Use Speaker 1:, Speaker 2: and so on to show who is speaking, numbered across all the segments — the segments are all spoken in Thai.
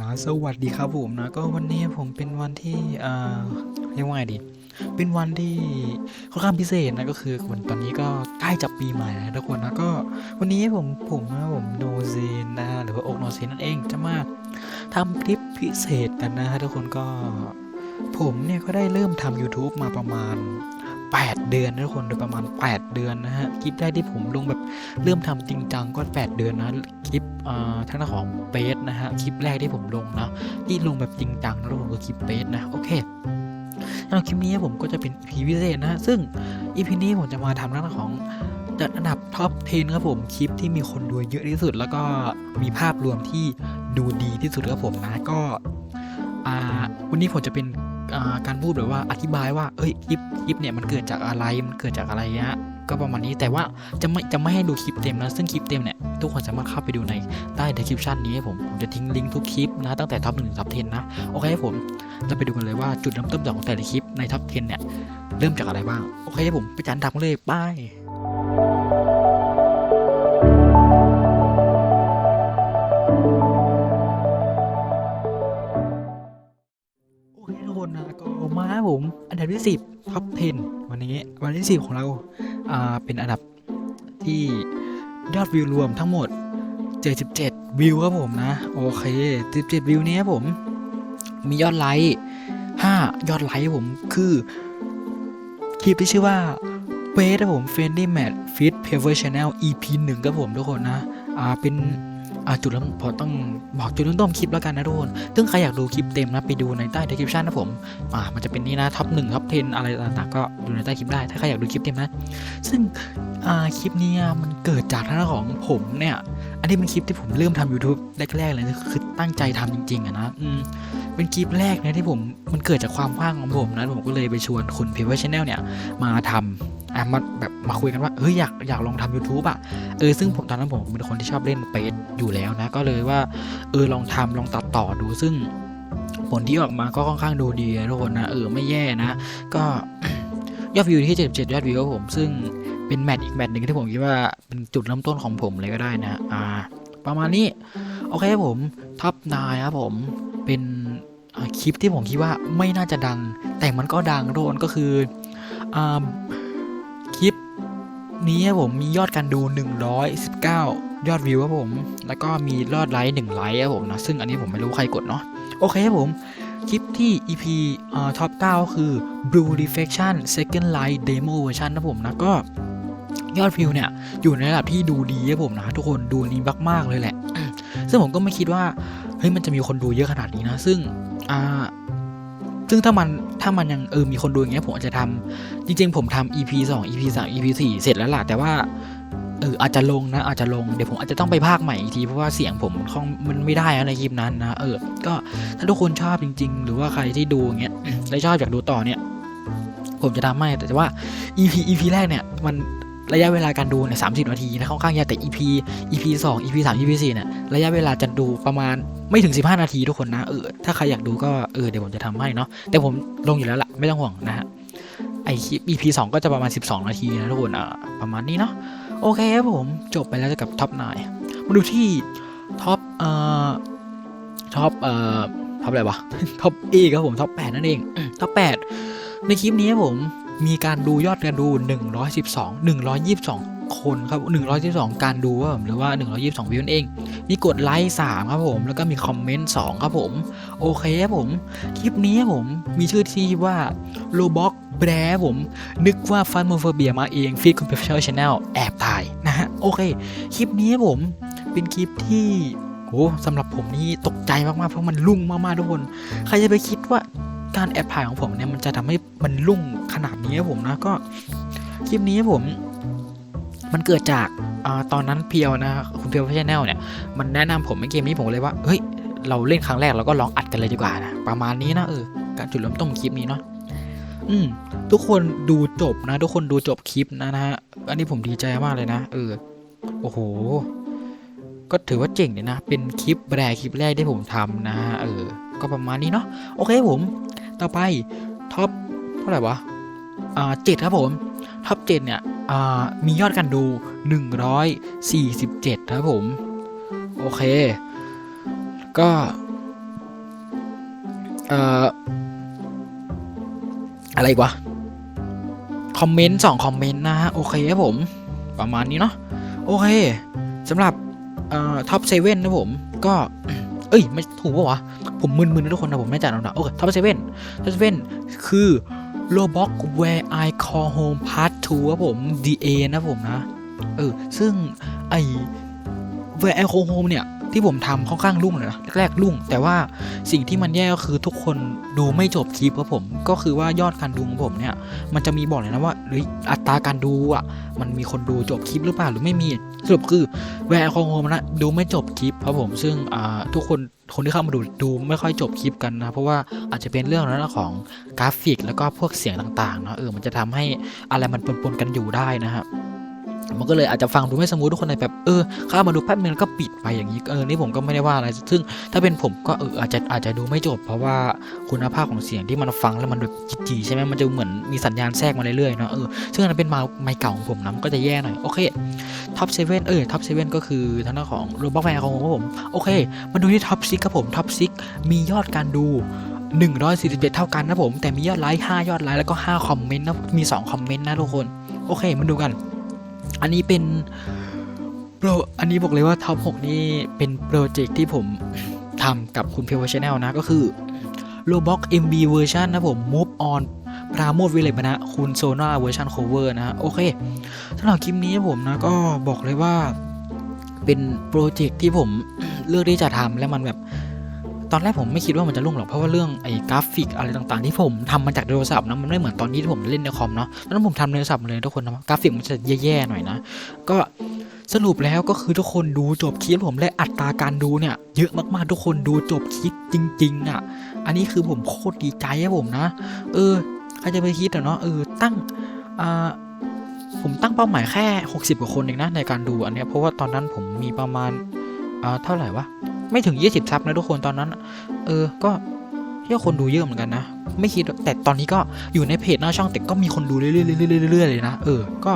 Speaker 1: นะสวัสดีครับผมนะก็วันนี้ผมเป็นวันที่เอ่อเรียกว่าไงดี เป็นวันที่ค่อนข้างพิเศษนะก็คือวันตอนนี้ก็ใกล้จะปีใหม่แล้วทุกคนนะก็วันนี้ผมผมนะผมโนเซนนะหรือว่าโอกโนเซนนั่นเองจะมาทำคลิปพิเศษกันนะทุกคนก็ ผมเนี่ยก็ได้เริ่มทำ YouTube มาประมาณ 8 เดือนนะทุกคนโดยประมาณ 8 เดือนนะฮะคลิปแรกที่ผมลงแบบเริ่มทำจริงจังก็ 8 เดือนนะคลิปเอ่อทางด้านของเบสนะฮะคลิปแรกที่ผมลงนะที่ลงแบบจริงจังนะทุกคนคือคลิปเบสนะโอเคสำหรับคลิปนี้ผมก็จะเป็น EP พิเศษนะฮะซึ่ง EP นี้ผมจะมาทำเรื่องของจัดอันดับท็อป 10 ครับผมคลิปที่มีคนดูเยอะที่สุด แล้วก็มีภาพรวมที่ดูดีที่สุดครับผมนะก็วันนี้ผมจะเป็น การพูดแบบว่าอธิบายว่าเอ้ยคลิปคลิปเนี่ยมันเกิดจากอะไรมันเกิดจากอะไรฮะก็ประมาณนี้แต่ว่าจะไม่จะไม่ให้ดูคลิปเต็มนะซึ่งคลิปเต็มเนี่ยทุกคนสามารถเข้าไปดูในใต้ description นี้ให้ผมผมจะทิ้งลิงก์ทุกคลิปนะตั้งแต่ท็อปหนึ่งท็อปเทนนะโอเคผมเราไปดูกันเลยว่าจุดเริ่มต้นของแต่ละคลิปในท็อปเทนเนี่ยเริ่มจากอะไรบ้างโอเคผมไปจันดับกันเลยไป ผมอันดับที่ 10ท็อป 10 วันนี้วันที่ 10 ของเราเป็นอันดับที่ยอดวิวรวมทั้งหมด 77 วิวครับผมนะ โอเค 77 วิวนี้ครับผม มียอดไลค์5ยอดไลค์ผมคือ คลิปที่ชื่อว่าเฟสครับผม Friendly Match Fit Paver Channel EP หนึ่งครับผมทุกคนนะ อ่าเป็น อ่าจุดเริ่มพอต้องบอกจุดเริ่มต้นคลิปแล้วกันนะทุกคนซึ่งใครอยากดูคลิปเต็มนะไปดูในใต้ description นะผมอ่ามันจะเป็นนี่นะท็อปหนึ่งท็อป10อะไรต่างๆก็ดูในใต้คลิปได้ ถ้าใครอยากดูคลิปเต็มนะ ซึ่งอ่าคลิปนี้มันเกิดจากทางด้านของผมเนี่ย อันนี้เป็นคลิปที่ผมเริ่มทำ YouTube แรกๆเลยคือตั้งใจทำจริงๆอะนะอืมเป็นคลิปแรกนะที่ผมมันเกิดจากความว่างของผมนะผมก็เลยไปชวนคุณพิวเวอร์ชแนลเนี่ยมาทำ อะมาแบบมาคุยกันว่าเฮ้ยอยากอยากลองทำ YouTube อะเออซึ่งผมตอนนั้นผมเป็นคนที่ชอบเล่นเปซอยู่แล้วนะ ก็เลยว่าเออลองทำลองตัดต่อดูซึ่งผลที่ออกมาก็ค่อนข้างดูดีนะทุกคนนะเออไม่แย่นะ ก็ยอดวิวที่ 77 ยอดวิวครับผม ซึ่งเป็นแมตช์อีกแมตช์หนึ่งที่ผมคิดว่าเป็นจุดเริ่มต้นของผมเลยก็ได้นะ อ่า ประมาณนี้ โอเคครับผมท็อปนายครับผม เป็นคลิปที่ผมคิดว่าไม่น่าจะดัง แต่มันก็ดังโดนก็คืออ่า นี้ครับผมมียอดการดู 119 ยอดวิวครับผม แล้วก็มียอดไลค์1ไลค์ครับผมนะซึ่งอันนี้ผมไม่รู้ใครกดเนาะโอเคครับผมคลิปที่ EP อ่าท็อป9ก็คือ Blue Reflection Second Light Demo Version นะผมนะก็ยอดวิวเนี่ย อยู่ในระดับที่ดูดีครับผมนะทุกคนดูนี้มากๆเลยแหละ ซึ่งผมก็ไม่คิดว่า เฮ้ยมันจะมีคนดูเยอะขนาดนี้นะ ซึ่งอ่า ซึ่งถ้ามันถ้ามันยังเออมีคนดูอย่างเงี้ยผมอาจจะทำจริง ๆ ผมทำ EP 2 EP 3 EP 4 เสร็จแล้วล่ะ แต่ว่าเอออาจจะลงนะ อาจจะลงเดี๋ยวผมอาจจะต้องไปภาคใหม่อีกที เพราะว่าเสียงผมมันคงมันไม่ได้ในคลิปนั้นนะ เออ ก็ถ้าทุกคนชอบจริง ๆ หรือว่าใครที่ดูอย่างเงี้ยแล้วชอบอยากดูต่อเนี่ยผมจะทำให้แต่ว่า EP EP แรกเนี่ย มัน ระยะเวลาการดูเนี่ยสามสิบนาทีนะค่อนข้างยาวแต่ EP EP 2 EP 3 EP 4เนี่ยระยะเวลาจะดูประมาณไม่ถึง 15 นาทีทุกคนนะเออถ้าใครอยากดูก็เออเดี๋ยวผมจะทำให้เนาะแต่ผมลงอยู่แล้วล่ะไม่ต้องห่วงนะฮะไอคลิป EP 2ก็จะประมาณ 12 นาทีนะทุกคนอะประมาณนี้เนาะโอเคครับผมจบไปแล้วกับท็อป9มาดูที่ท็อปเอ่อท็อปเอ่อท็อปอะไรวะท็อปเอครับผมท็อป8นั่นเองท็อป8ในคลิปนี้ผม มีการดูยอดการดู 112 122 คนครับ 112 การดูว่าหรือว่า 122 วิวนั่นเอง มีกดไลค์ 3 ครับผม แล้วก็มีคอมเมนต์ 2 ครับผม โอเคครับผม คลิปนี้ครับผมมีชื่อที่ว่า Roblox แบรผม นึกว่าฟันโมเฟอร์เบียมาเองฟีดคอมพิวเตอร์ชแนลแอบถ่ายนะฮะ โอเค คลิปนี้ผมเป็นคลิปที่โหสำหรับผมนี่ตกใจมากๆ เพราะมันลุ่งมากๆทุกคน ใครจะไปคิดว่าารแอบถ่ายของผมเนี่ยมันจะทำให้มันรุ่งขนาดนี้ครับผมนะก็คลิปนี้ผม มันเกิดจากอตอนนั้นเพียวนะคุณเพียวพัชแนลเนี่ยมันแนะนำผมในเกมนี้ผมเลยว่าเฮ้ยเราเล่นครั้งแรกเราก็ลองอัดกันเลยดีกว่านะประมาณนี้นะเออการจุดเริ่มต้นคลิปนี้เนาะอืมทุกคนดูจบนะ ทุกคนดูจบคลิปนะนะฮะอันนี้ผมดีใจมากเลยนะ เออโอ้โห ก็ถือว่าเจ๋งเลยนะ เป็นคลิปแรกคลิปแรกที่ผมทำนะฮะเออ ก็ประมาณนี้เนาะโอเคผม ต่อไปท็อปเท่าไหร่วะอ่าเจ็ดครับผมท็อปเจ็ดเนี่ยอ่ามียอดการดู 147 ครับผม โอเค ก็เอ่ออะไรกวะคอมเมนต์สองคอมเมนต์นะฮะ โอเคครับผม ประมาณนี้เนาะโอเคสำหรับเอ่อท็อปเซเว่นนะผม ก็ เอ้ย ไม่ถูกปะวะ ผมมึนๆนะทุกคนนะผมไม่จ่ายหรอกนะโอเคท็อปเซเว่น ท็อปเซเว่นคือ Roblox Where I Call Home Part 2ครับผม DA นะผมนะ เออ ซึ่งไอ Where I Call Home เนี่ยที่ผมทำค่อนข้างรุ่งเลยนะแรกๆรุ่ง แต่ว่าสิ่งที่มันแย่ก็คือทุกคนดูไม่จบคลิปครับผม ก็คือว่ายอดการดูของผมเนี่ย มันจะมีบอกเลยนะว่าหรืออัตราการดูอะ มันมีคนดูจบคลิปหรือเปล่าหรือไม่มี สรุปคือแวร์คองโฮมนะดูไม่จบคลิปครับผมซึ่งทุกคนคนที่เข้ามาดูดูไม่ค่อยจบคลิปกันนะเพราะว่าอาจจะเป็นเรื่องนั้นของกราฟิกแล้วก็พวกเสียงต่างๆเนาะเออมันจะทำให้อะไรมันปนๆกันอยู่ได้นะครับ มันก็เลยอาจจะฟังดูไม่สมูททุกคนเลยแบบเออเข้ามาดูแป๊บนึงแล้วก็ปิดไปอย่างนี้เออนี่ผมก็ไม่ได้ว่าอะไร ซึ่งถ้าเป็นผมก็เอออาจจะอาจจะดูไม่จบ เพราะว่าคุณภาพของเสียงที่มันฟังแล้วมันแบบจีๆใช่ไหมมันจะเหมือนมีสัญญาณแทรกมาเรื่อยๆเนาะเออซึ่งอันนั้นเป็นไมค์ไมเก่าของผมนะมันก็จะแย่หน่อยโอเคท็อปเซเว่นเออท็อปเซเว่นก็คือทางด้านของโรบอทแฟร์ของผมโอเคมาดูที่ท็อปซิกครับผมท็อปซิกมียอดการดู147 เท่ากันนะผม แต่มียอดไลค์5ยอดไลค์แล้วก็ 5 คอมเมนต์นะมี 2 คอมเมนต์นะทุกคน โอเค มาดูกัน อันนี้เป็นโปรอันนี้บอกเลยว่าท็อป6นี่เป็นโปรเจกต์ที่ผมทำกับคุณเพียวชาแนลนะก็คือ Roblox MV เวอร์ชันนะผม Move On ปราโมทวิเลปนะคุณโซนาเวอร์ชันโคเวอร์นะฮะโอเคสำหรับคลิปนี้ผมนะก็บอกเลยว่าเป็นโปรเจกต์ที่ผมเลือกที่จะทำแล้วมันแบบ ตอนแรกผมไม่คิดว่ามันจะรุ่งหรอกเพราะว่าเรื่องไอ้กราฟิกอะไรต่างๆที่ผมทำมาจากโทรศัพท์นะมันไม่เหมือนตอนนี้ที่ผมเล่นในคอมเนาะตอนนั้นผมทำในโทรศัพท์เลยทุกคนนะกราฟิกมันจะแย่ๆหน่อยนะ ก็สรุปแล้วก็คือทุกคนดูจบคลิปผมและอัตราการดูเนี่ย เยอะมากๆทุกคนดูจบคลิปจริง ๆอะ อันนี้คือผมโคตรดีใจอะผมนะ เออใครจะไปคิดอะเนาะเออตั้งอ่าผมตั้งเป้าหมายแค่ 60 กว่าคนเองนะในการดูอันเนี้ยเพราะว่าตอนนั้นผมมีประมาณอ่าเท่าไหร่วะ ไม่ถึง 20 ซับนะทุกคนตอนนั้น เออ ก็เที่ยคนดูเยอะเหมือนกันนะ ไม่คิด แต่ตอนนี้ก็อยู่ในเพจหน้าช่องแต่ก็มีคนดูเรื่อยๆเลยนะ เออ ก็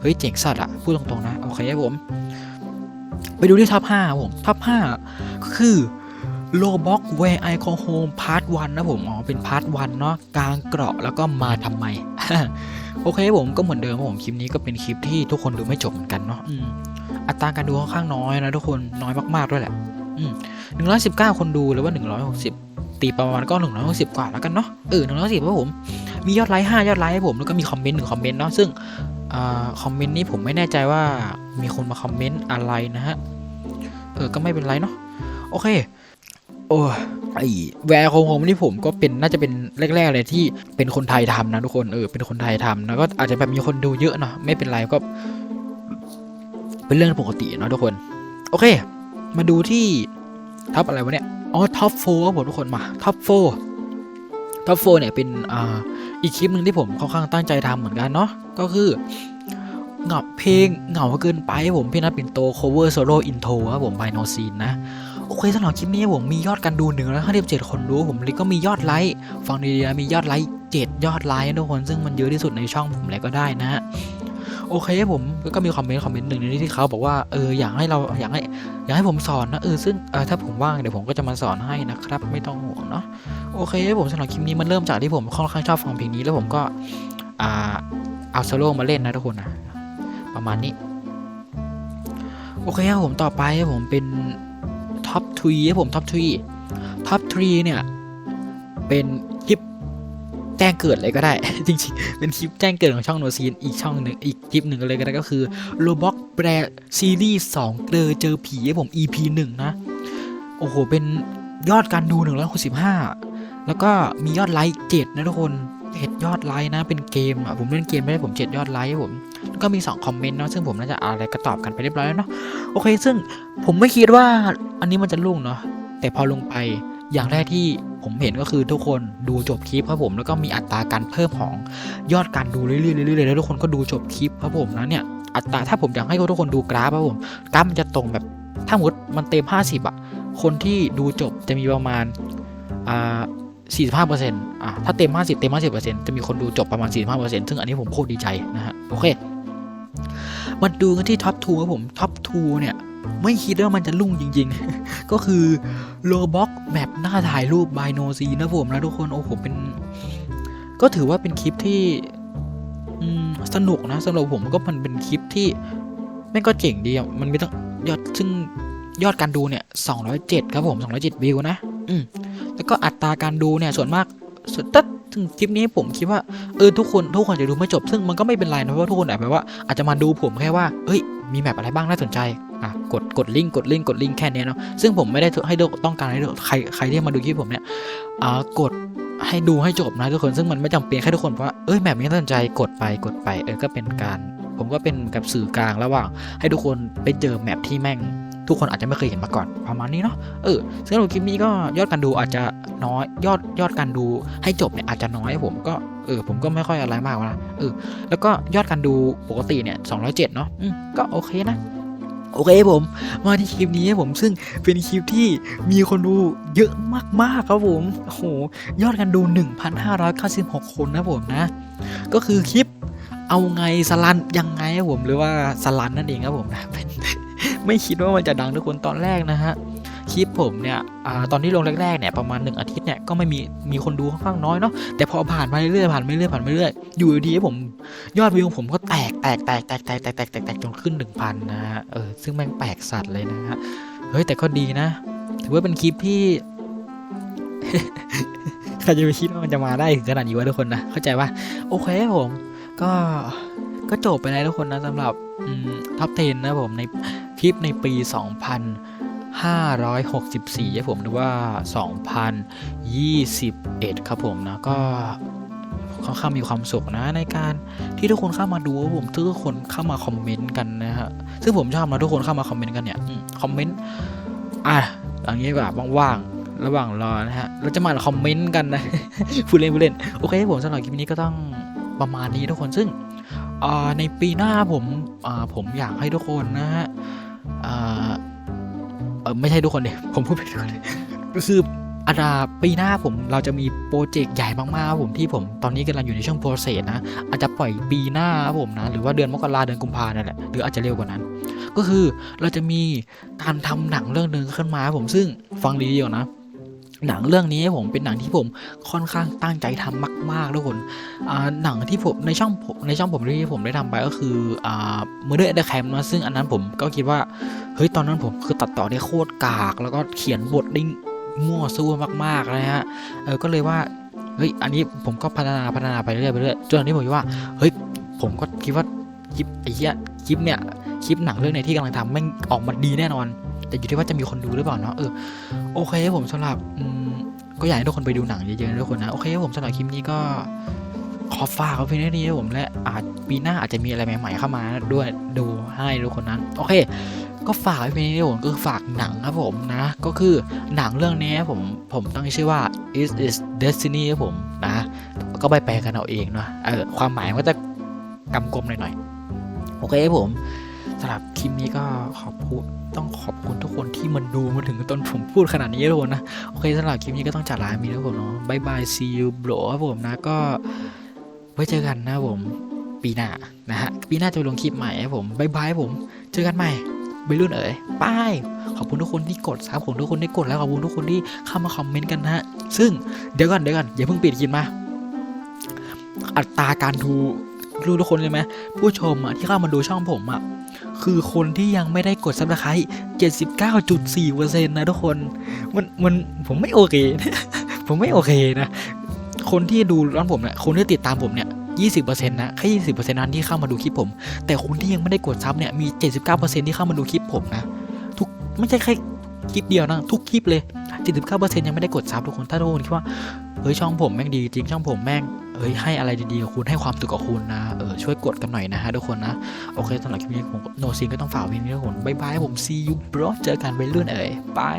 Speaker 1: เฮ้ย เจ๋งสัตว์อะพูดตรงๆนะ โอเคครับผม ไปดูที่ท็อป5ครับผม ท็อป5ก็คือโลบ็อก Where I Call Home Part 1นะผม อ๋อ เป็น Part 1เนาะกลางเกราะแล้วก็มาทำไม โอเคผมก็เหมือนเดิมผมคลิปนี้ก็เป็นคลิปที่ทุกคนดูไม่จบเหมือนกันเนาะอัตราการดูค่อนข้างน้อยนะทุกคนน้อยมากๆด้วยแหละ หนึ่งร้อยสิบเก้าคนดูหรือว่าหนึ่งร้อยหกสิบตีประมาณก็หนึ่งร้อยหกสิบกว่าแล้วกันเนาะเออหนึ่งร้อยสิบครับผม มียอดไลค์ห้ายอดไลค์ให้ผมแล้วก็มีคอมเมนต์หนึ่งคอมเมนต์เนาะซึ่งอคอมเมนต์นี้ผมไม่แน่ใจว่ามีคนมาคอมเมนต์อะไรนะฮะ เออ ก็ไม่เป็นไรเนาะ โอเค โอ้ไอแวร์โฮมโฮมนี่ผมก็เป็นน่าจะเป็นแรก ๆ เลยที่เป็นคนไทยทำนะทุกคน เออ เป็นคนไทยทำนะก็อาจจะแบบมีคนดูเยอะเนาะ ไม่เป็นไรก็ เป็นเรื่องปกติเนาะทุกคน โอเค มาดูที่ท็อปอะไรวะเนี่ย อ๋อท็อปโฟร์ครับผมทุกคนมาท็อปโฟร์ท็อปโฟร์เนี่ยเป็นอ่าอีกคลิปหนึ่งที่ผมค่อนข้างตั้งใจทำเหมือนกันเนาะก็คือเหงาเพลงเหงาเกินไปผมพี่นัทปิ่นโต cover solo intro ครับผม by no scene นะโอเคสำหรับคลิปนี้ผมมียอดการดูหนึ่งแล้วห้าสิบเจ็ดคนดูผมเลยก็มียอดไลค์ฟังดีๆนะมียอดไลค์เจ็ดยอดไลค์ทุกคนซึ่งมันเยอะที่สุดในช่องผมเลยก็ได้นะฮะ โอเคผมก็มีคอมเมนต์คอมเมนต์หนึ่งในนี้ที่เขาบอกว่าเอออยากให้เราอยากให้อยากให้ผมสอนนะเออซึ่งเออถ้าผมว่างเดี๋ยวผมก็จะมาสอนให้นะครับ ไม่ต้องห่วงเนาะโอเคผมสำหรับคลิปนี้มันเริ่มจากที่ผมค่อนข้างชอบฟังเพลงนี้แล้วผมก็อ่าเอาโซโล่มาเล่นนะทุกคนนะประมาณนี้โอเคครับผมต่อไปผมเป็นท็อปทรีครับผมท็อปทรีท็อปทรีเนี่ยเป็นคลิป จ้งเกิดเลยก็ได้ จริงๆ เป็นคลิปแจ้งเกิดของช่องโนซีนอีกช่องหนึ่งอีกคลิปหนึ่งเลยก็ได้ก็คือโ o บ็อกแปรซีรีส์สองเกลอเจอผีครับผม EP หนึ่งนะ โอ้โห เป็นยอดการดูหนึ่งร้อยหกสิบห้าแล้วก็มียอดไลค์เจ็ดนะทุกคนเจ็ดยอดไลค์นะเป็นเกมอะผมเล่นเกมไม่ได้ผมเจ็ดยอดไลค์ผมแล้วก็มีสองคอมเมนต์เนาะซึ่งผมน่าจะอ่านอะไรก็ตอบกันไปเรียบร้อยแล้วเนาะโอเค ซึ่งผมไม่คิดว่าอันนี้มันจะลุ่งเนาะแต่พอลงไปอย่างแรกที่ ผมเห็นก็คือทุกคนดูจบคลิปครับผมแล้วก็มีอัตราการเพิ่มของยอดการดูเรื่อยๆเรื่อยๆแล้วทุกคนก็ดูจบคลิปครับผมนะเนี่ยอัตราถ้าผมอยากให้ทุกคนดูกราฟครับผมกราฟมันจะตรงแบบถ้าหมดมันเต็ม 50อะคนที่ดูจบจะมีประมาณอ่า45เปอร์เซ็นต์อะถ้าเต็ม 50 เต็ม 50เปอร์เซ็นต์จะมีคนดูจบประมาณ 45เปอร์เซ็นต์ซึ่งอันนี้ผมโคตรดีใจนะฮะโอเคมาดูกันที่ท็อป2ครับผมท็อป2เนี่ย ไม่คิดว่ามันจะลุ่งจริง ๆ ก็คือโลบ็อกแมปหน้าถ่ายรูปบายโนซีนะผมนะทุกคน โอ้โห เป็น ก็ถือว่าเป็นคลิปที่สนุกนะสำหรับผมก็มันเป็นคลิปที่แม่งก็เจ๋งดีอะมันมีตั้งยอดซึ่งยอดการดูเนี่ย 207 ครับผม 207 วิวนะ อืม แล้วก็อัตราการดูเนี่ย ส่วนมากส่วนตัดถึงคลิปนี้ผมคิดว่า เออ ทุกคนทุกคนจะดูไม่จบ ซึ่งมันก็ไม่เป็นไรนะเพราะว่าทุกคนอาจแบบว่าอาจจะมาดูผมแค่ว่า เอ้ย มีแมปอะไรบ้างน่าสนใจ อะกดกดลิงก์กดลิงก์กดลิงก์แค่นี้เนาะซึ่งผมไม่ได้ให้ต้องการให้ใครใครที่มาดูคลิปผมเนี่ยอ่ากดให้ดูให้จบนะทุกคนซึ่งมันไม่จำเป็นแค่ทุกคนเพราะว่าเอ้ยแบบนี้น่าสนใจกดไปกดไปเออก็เป็นการ ผมก็เป็นกับสื่อกลางระหว่าง ให้ทุกคนไปเจอแมปที่แม่งทุกคนอาจจะไม่เคยเห็นมาก่อนประมาณนี้เนาะเออซึ่งสำหรับคลิปนี้ก็ยอดการดูอาจจะน้อยยอดยอดการดูให้จบเนี่ยอาจจะน้อยผมก็เออผมก็ไม่ค่อยอะไรมากนะเออแล้วก็ยอดการดูปกติเนี่ย207เนาะอืมก็โอเคนะ โอเคผมมาที่คลิปนี้ผมซึ่งเป็นคลิปที่มีคนดูเยอะมากๆครับผมโอ้โหยอดกันดู 1,596 คนนะผมนะ ก็คือคลิปเอาไงสลันยังไงครับผมหรือว่าสลันนั่นเองครับผมนะเป็นไม่คิดว่ามันจะดังทุกคนตอนแรกนะฮะ คลิปผมเนี่ยอตอนที่ลงแรกๆเนี่ยประมาณ 1 อาทิตย์เนี่ยก็ไม่มีมีคนดูค่อนข้างน้อยเนาะแต่พอผ่านมาเรื่อยๆผ่านไปเรื่อยๆผ่านไปเรื่อยอยู่ดีๆผมยอดวิวของผมก็แตกแตกแตกแตกแตกแตกแตกแตกแตกจนขึ้นหนึ่งพันนะฮะเออซึ่งแม่งแปลกสัตว์เลยนะฮะเฮ้ยแต่ก็ดีนะ ถือว่าเป็นคลิปที่ใครจะไปคิดว่ามันจะมาได้ถึงขนาดนี้วะทุกคนนะเข้าใจปะโอเคผมก็ก็จบไปแล้วทุกคนนะสำหรับท็อป10นะผมในคลิปในปี 564ครับผมหรือว่า 2021 ครับผมนะก็ค่อนข้างมีความสุขนะในการที่ทุกคนเข้ามาดูผมทุกคนเข้ามาคอมเมนต์กันนะฮะซึ่งผมชอบนะทุกคนเข้ามาคอมเมนต์กันเนี่ยคอมเมนต์อะอย่างนี้ดีกว่าว่างๆระหว่างรอนะฮะเราจะมาคอมเมนต์กันนะพูดเล่นพูดเล่นโอเคผมสำหรับคลิปนี้ก็ต้องประมาณนี้ทุกคนซึ่งในปีหน้าผมผมอยากให้ทุกคนนะฮะ อไม่ใช่ทุกคนเดียผมพูดผิดกคนเลยก็คืออาดาปีหน้าผมเราจะมีโปรเจกต์ใหญ่มากๆผมที่ผมตอนนี้กำลังอยู่ในช่วงโปรเซสนะ อาจจะปล่อยปีหน้าผมนะ หรือว่าเดือนมกราเดือนกุมภาเนี่ยแหละหรืออาจจะเร็วกว่านั้น ก็คือเราจะมีการทำหนังเรื่องหนึ่งขึ้นมาผมซึ่งฟังดีๆก่นะ หนังเรื่องนี้ผมเป็นหนังที่ผมค่อนข้างตั้งใจทำมากๆทุกคนอ่าหนังที่ผมในช่องในช่องผมที่ผมได้ทำไปก็คืออ่า Murder at the Camp นะซึ่งอันนั้นผมก็คิดว่าเฮ้ยตอนนั้นผมคือตัดต่อได้โคตรกาก แล้วก็เขียนบทได้มั่วซั่วมากๆเลยฮะเออก็เลยว่าเฮ้ยอันนี้ผมก็พัฒนาพัฒนาไปเรื่อยๆไปเรื่อยจนอันนี้ผมคิดว่าเฮ้ยผมก็คิดว่าคลิปไอ้เหี้ยคลิปเนี่ยคลิปหนังเรื่องไหนที่กำลังทำแม่งออกมาดีแน่นอน แต่อยู่ที่ว่าจะมีคนดูหรือเปล่าเนาะเออโอเคผมสำหรับก็อยากให้ทุกคนไปดูหนังเยอะๆนะทุกคนนะโอเคผมสำหรับคลิปนี้ก็ขอฝากเอาเพียงเท่านี้ผมและอาจปีหน้าอาจจะมีอะไรใหม่ๆเข้ามาด้วยดูให้ทุกคนนั้นโอเคก็ฝากไว้เพียงเท่านี้ผมก็คือฝากหนังครับผมนะ ก็คือหนังเรื่องนี้ผมผมตั้งชื่อว่า is is destiny ครับผมนะ ก็ไปแปลกันเอาเองเนาะเออความหมายก็จะกำกลมหน่อยๆ โอเคครับผมสำหรับคลิปนี้ก็ขอบคุณ ต้องขอบคุณทุกคนที่มันดูมาถึงตอนผมพูดขนาดนี้ทุกคนนะ โอเคสำหรับคลิปนี้ก็ต้องจัดลามีทุกคนเนาะบายบาย see you bro ครับผมนะก็ไว้เจอกันนะผมปีหน้านะฮะปีหน้าจะลงคลิปใหม่ครับผมบายบายผม เจอกันใหม่ไปรุ่นเอ๋ยบายขอบคุณทุกคนที่กดซับขอบคุณทุกคนที่กดแล้วขอบคุณทุกคนที่เข้ามาคอมเมนต์กันนะฮะซึ่งเดี๋ยวก่อนเดี๋ยวก่อนอย่าเพิ่งปิดคลิปมาอัตราการดูรู้ทุกคนเลยไหมผู้ชมอะที่เข้ามาดูช่องผมอะ คือคนที่ยังไม่ได้กดซับสไครต์79.4%นะทุกคน มันมันผมไม่โอเค ผมไม่โอเคนะ คนที่ดูร้อนผมเนี่ยคนที่ติดตามผมเนี่ย20%นะแค่20%นั้นที่เข้ามาดูคลิปผม แต่คนที่ยังไม่ได้กดซับเนี่ยมี79%ที่เข้ามาดูคลิปผมนะ ทุกไม่ใช่แค่ คลิปเดียวนะทุกคลิปเลย79%ยังไม่ได้กดซับทุกคนถ้าทุกคนคิดว่าเฮ้ยช่องผมแม่งดีจริงช่องผมแม่งเอ้ยให้อะไรดีๆกับคุณให้ความสุขกับคุณนะเออช่วยกดกันหน่อยนะฮะทุกคนนะโอเคสำหรับคลิปนี้ผมโนซินก็ต้องฝากไว้นี้ทุกคนบายบายผมซียูบรอเจอกันไปเรื่อยเอ่ยบาย